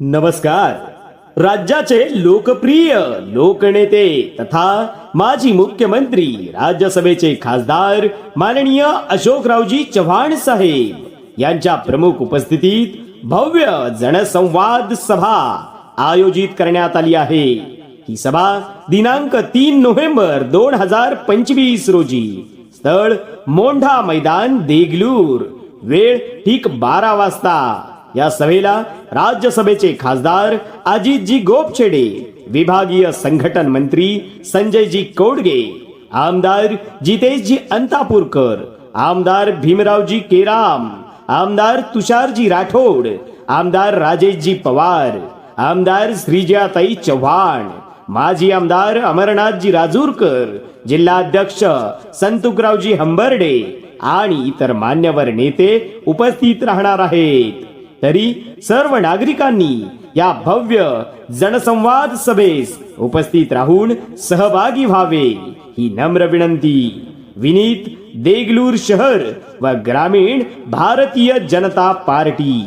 नमस्कार. राज्याचे लोकप्रिय लोकनेते तथा माजी मुख्यमंत्री राज्यसभेचे खासदार माननीय अशोकरावजी चव्हाण साहेब यांच्या प्रमुख उपस्थितीत भव्य जनसंवाद सभा आयोजित करण्यात आली आहे. ही सभा दिनांक तीन नोव्हेंबर दोन हजार पंचवीस रोजी स्थळ मोंढा मैदान देगलूर. वेळ ठीक बारा वाजता. या सभेला राज्यसभेचे खासदार अजितजी गोपछेडे विभागीय संघटन मंत्री संजयजी कोडगे आमदार जितेशजी अंतापूरकर आमदार भीमरावजी केराम आमदार तुषारजी राठोड आमदार राजेशजी पवार आमदार श्रीजयाताई चव्हाण माजी आमदार अमरनाथजी राजूरकर जिल्हाध्यक्ष संतुकरावजी हंबर्डे आणि इतर मान्यवर नेते उपस्थित राहणार आहेत. तरी सर्व नागरिकांनी या भव्य जनसंवाद सभेस उपस्थित राहून सहभागी व्हावे ही नम्र विनंती. विनीत देगलूर शहर व ग्रामीण भारतीय जनता पार्टी.